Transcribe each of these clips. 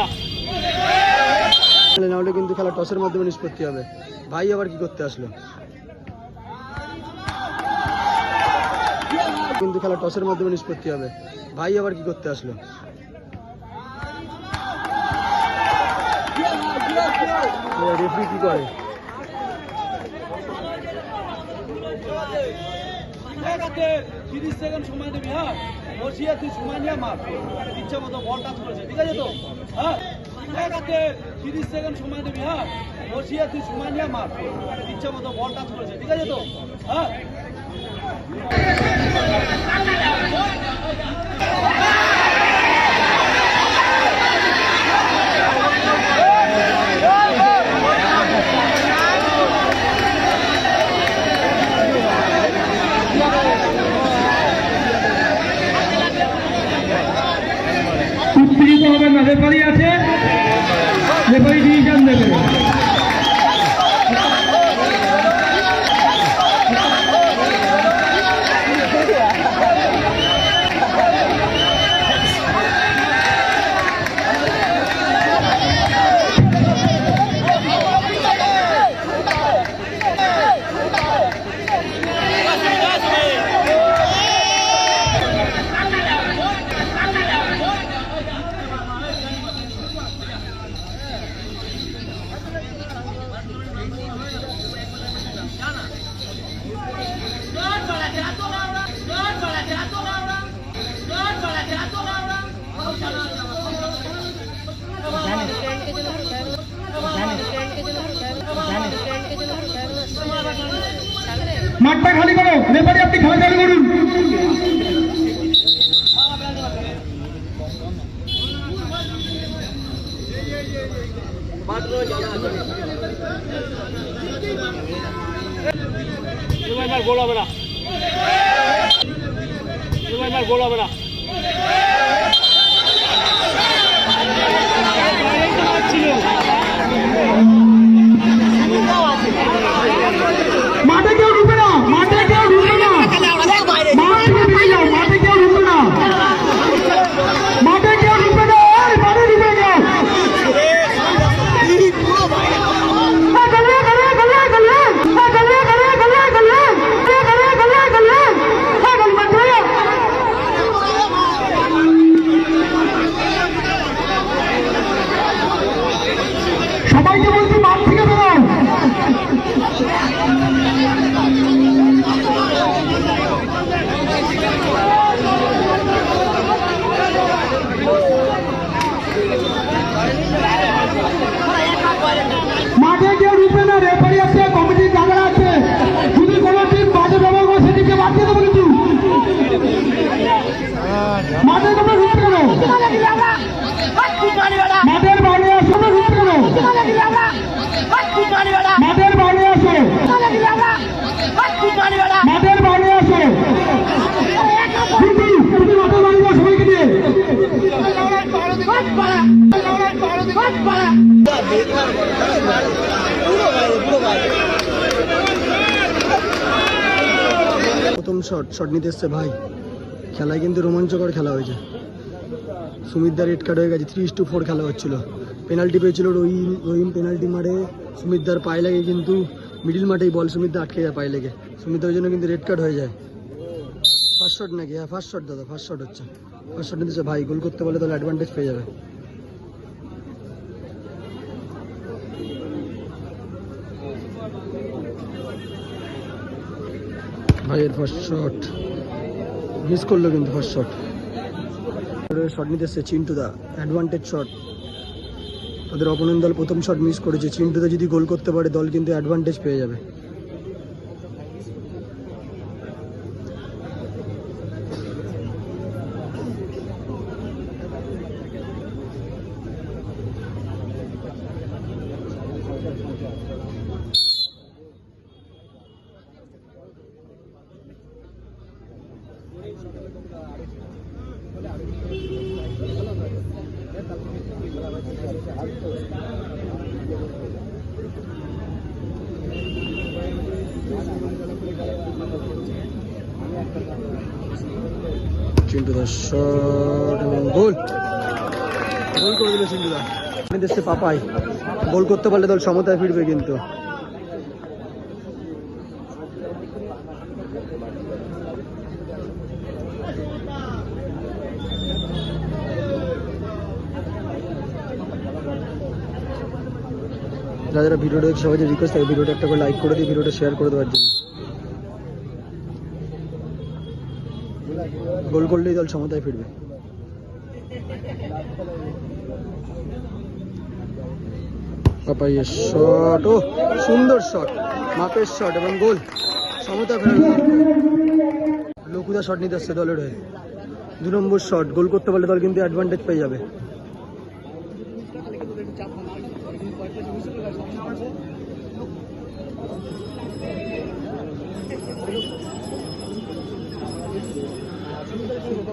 না। হলে কিন্তু খেলা টসের মাধ্যমে নিষ্পত্তি হবে। ভাই আবার কি করতে আসলো? কিন্তু খেলা টসের মাধ্যমে নিষ্পত্তি হবে। ভাই আবার কি করতে আসলো? রেফারি কি করে? তিরিশ সেকেন্ড সময় দিবি হ্যাঁ? বসিয়ে তুই সময় নিয়ে মার। ইচ্ছা মতো বলটা করেছে, ঠিক আছে তো? হ্যাঁ? তিরিশ সেকেন্ড সময় দিবি হ্যাঁ? বসিয়ে তুই সময় নিয়ে মার। ইচ্ছা মতো বলটা করেছে, ঠিক আছে তো? হ্যাঁ? হবে আছে। মাঠটা খালি করো। রেফারি আপনি খেলা চালু করুন গোল হবে না। গোল হবে না মাঠে কেউ ঢুকে না মাঠে কেউ ঢুকে না মাঠ থেকে বেরিয়ে যাও মাঠে কেউ ঢুকে না মাঠে কেউ ঢুকে না এই মাঠে ঢুকে যাও এই গলে, গলে, গলে, গলে। এই গলে, গলে, গলে, গলে। এই গলে, গলে, গলে। এই গলে, মাঠে। সবাইকে বলছি মাঠ থেকে বেরো মাঠে কেউ ঢুকবে না রেফারি আছে কমিটির জায়গা আছে যদি কোনো টিম বাজে ব্যবহার করে সেটিকে বাঁচিয়ে দেবো কিন্তু মাঠে তোমরা ঢুকতে কেন মাঠের বাইরে আসো না ঢুকতে কেন মাঠের বাইরে আসো মাঠের বাইরে আসো কিন্তু তুমি মাঠের বাইরে আসো সবাইকে দিয়ে প্রথম শট শট নিতে এসছে ভাই। খেলায় কিন্তু রোমাঞ্চকর খেলা হয়েছে। সুমিতদা রেড কার্ড হয়ে গেছে থ্রি টু ফোর খেলা হচ্ছিল। পেনাল্টি পেয়েছিল রহিম রহিম পেনাল্টি মারে। সুমিতদার পায়ে লাগে কিন্তু মিডিল মাঠেই বল সুমিতদা আটকে যায় পায়ে লেগে। সুমিতদার জন্য কিন্তু রেড কার্ড হয়ে যায়। ফার্স্ট শট নাকি? হ্যাঁ ফার্স্ট শট দাদা ফার্স্ট শট হচ্ছে। ফার্স্ট শট নিতেছে ভাই, গোল করতে পারলে তাহলে অ্যাডভান্টেজ পেয়ে যাবে। ভাইয়ের ফার্স্ট শট মিস করল কিন্তু ফার্স্ট শট শট নিতে এসছে চিন্টু দা অ্যাডভান্টেজ শট তাদের অপোনেন্ট দল প্রথম শট মিস করেছে। চিন্টু দা যদি গোল করতে পারে, দল কিন্তু অ্যাডভান্টেজ পেয়ে যাবে। চিন্টু এবং গোল। গোল করে দিল দেশে পাপাই। গোল করতে পারলে দল সমতায় ফিরবে কিন্তু। যারা যারা ভিডিওটা দেখছে সবাই রিকোয়েস্ট থাকে ভিডিওটা একটা করে লাইক করে দিয়ে ভিডিওটা শেয়ার করে দেওয়ার জন্য। গোল করলেই দল সমতায় ফিরবে। শট ও সুন্দর শট মাপের শট এবং গোল সমতা লকুদা শট নিতে আসছে দলের হয়ে। দু নম্বর শট গোল করতে পারলে দল কিন্তু অ্যাডভান্টেজ পেয়ে যাবে।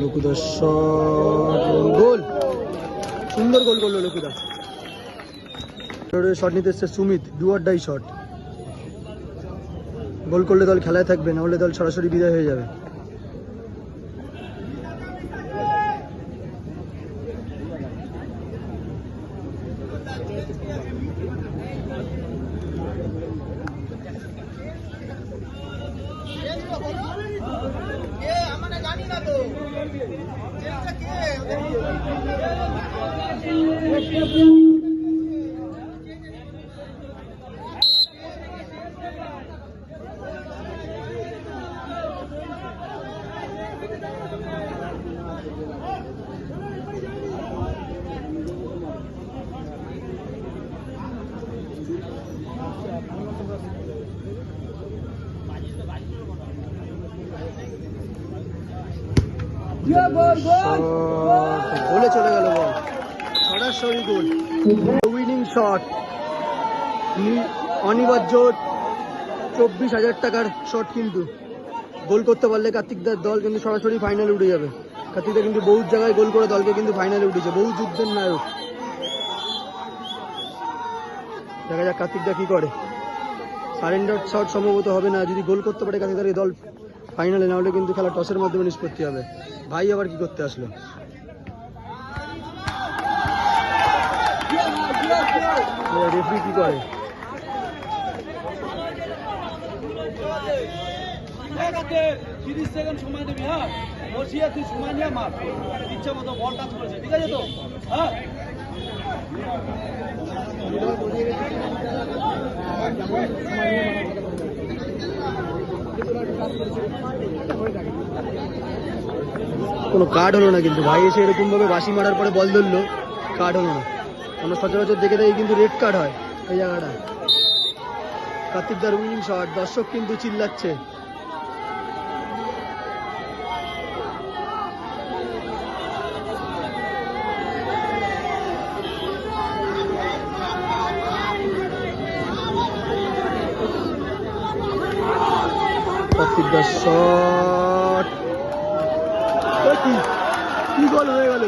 Lokuda shot goal! সুন্দর গোল করল লকুদা। শট নিতে এসছে Sumit do or die shot goal করলে দল খেলায় থাকবে, না হলে দল সরাসরি বিদায় হয়ে যাবে। শট গোলে চলে গেল বল। সরাসরি গোল। উইনিং শট অনিবার্য চব্বিশ হাজার টাকার শট কিন্তু। গোল করতে পারলে কার্তিকদার দল কিন্তু সরাসরি ফাইনালে উঠে যাবে। কার্তিকদা কিন্তু বহু জায়গায় গোল করে দলকে কিন্তু ফাইনালে উঠেছে। বহু যুদ্ধের নায়ক। দেখা যাক কার্তিকদা কি করে। সারেন্ডার শট সম্ভবত হবে না। যদি গোল করতে পারে কার্তিকদার এই দল ফাইনালে না হলে কিন্তু খেলা টসের মাধ্যমে নিষ্পত্তি হবে। ভাই আবার কি করতে আসলো? রেফারি কি করে? তিরিশ হ্যাঁ? ইচ্ছা মতো ঠিক আছে তো? হ্যাঁ? কোনো কার্ড হলো না কিন্তু। ভাই এসে এরকমভাবে বাসি মারার পরে বল ধরলো কার্ড হলো না। আমরা সচরাচর দেখে থাকি কিন্তু রেড কার্ড হয় এই জায়গাটা। কার্তিকদার উইনিং শট দর্শক কিন্তু চিল্লাচ্ছে। কার্তিকদার শট কি কি গোল হয়ে গেল